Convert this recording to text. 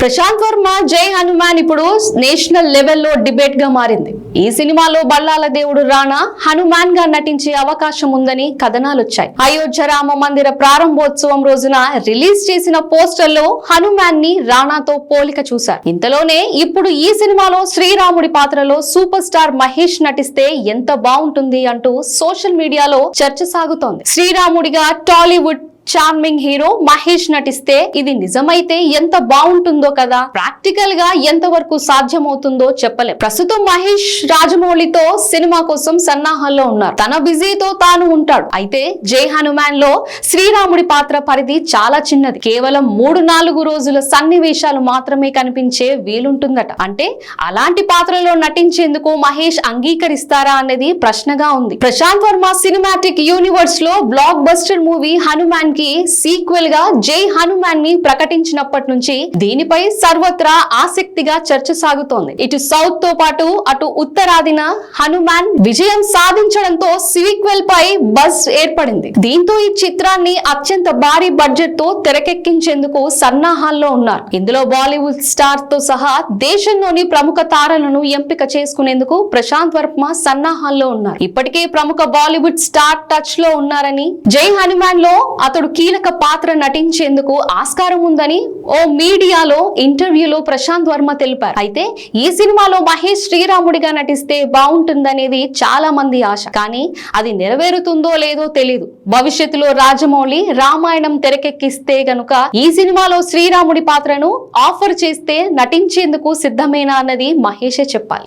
ప్రశాంత్ వర్మ జై హనుమాన్ ఇప్పుడు నేషనల్ లెవెల్లో డిబేట్గా మారింది. ఈ సినిమాలో బల్లాల దేవుడు రాణా హనుమాన్గా నటించే అవకాశం ఉందని కథనాలు వచ్చాయి అయోధ్య రామ మందిర ప్రారంభోత్సవం రోజున రిలీజ్ చేసిన పోస్టర్లో హనుమాన్ని రాణాతో పోలిక చూశారు. ఇంతలోనే ఇప్పుడు ఈ సినిమాలో శ్రీరాముడి పాత్రలో సూపర్ స్టార్ మహేష్ నటిస్తే ఎంత బాగుంటుంది అంటూ సోషల్ మీడియాలో చర్చ సాగుతోంది. శ్రీరాముడిగా టాలీవుడ్ చార్మింగ్ హీరో మహేష్ నటిస్తే ఇది నిజమైతే ఎంత బాగుంటుందో కదా? ప్రాక్టికల్గా ఎంత వరకు సాధ్యమవుతుందో చెప్పలేం. ప్రస్తుతం మహేష్ రాజమౌళితో సినిమా కోసం సన్నాహాల్లో ఉన్నారు. తన బిజీతో తాను ఉంటాడు. అయితే జై హనుమాన్లో శ్రీరాముడి పాత్ర పరిధి చాలా చిన్నది. కేవలం మూడు నాలుగు రోజుల సన్నివేశాలు మాత్రమే కనిపించే వీలుంటుందట. అంటే అలాంటి పాత్రలో నటించేందుకు మహేష్ అంగీకరిస్తారా అనేది ప్రశ్నగా ఉంది. ప్రశాంత్ వర్మ సినిమాటిక్ యూనివర్స్లో బ్లాక్ బస్టర్ మూవీ హనుమాన్ కి సీక్వెల్గా జై హనుమాన్ని ప్రకటించినప్పటి నుంచి దీనిపై సర్వత్రా ఆసక్తిగా చర్చ సాగుతోంది. ఇటు సౌత్తో పాటు అటు ఉత్తరాదిన హనుమాన్ విజయం సాధించడంతో సీక్వెల్ పై బజ్ ఏర్పడింది. దీంతో ఈ చిత్రాన్ని అత్యంత భారీ బడ్జెట్తో తెరకెక్కించేందుకు సన్నాహాల్లో ఉన్నారు. ఇందులో బాలీవుడ్ స్టార్తో సహా దేశంలోని ప్రముఖ తారలను ఎంపిక చేసుకునేందుకు ప్రశాంత్ వర్మ సన్నాహాల్లో ఉన్నారు. ఇప్పటికే ప్రముఖ బాలీవుడ్ స్టార్ టచ్లో ఉన్నారని జై హనుమాన్లో అతడు కీలక పాత్ర నటించేందుకు ఆస్కారం ఉందని ఓ మీడియాలో ఇంటర్వ్యూలో ప్రశాంత్ వర్మ తెలిపారు. అయితే ఈ సినిమాలో మహేష్ శ్రీరాముడిగా నటిస్తే బాగుంటుందనేది చాలా మంది ఆశ. కానీ అది నెరవేరుతుందో లేదో తెలియదు భవిష్యత్తులో రాజమౌళి రామాయణం తెరకెక్కిస్తే గనుక ఈ సినిమాలో శ్రీరాముడి పాత్రను ఆఫర్ చేస్తే నటించేందుకు సిద్ధమేనా అన్నది మహేషే చెప్పాలి.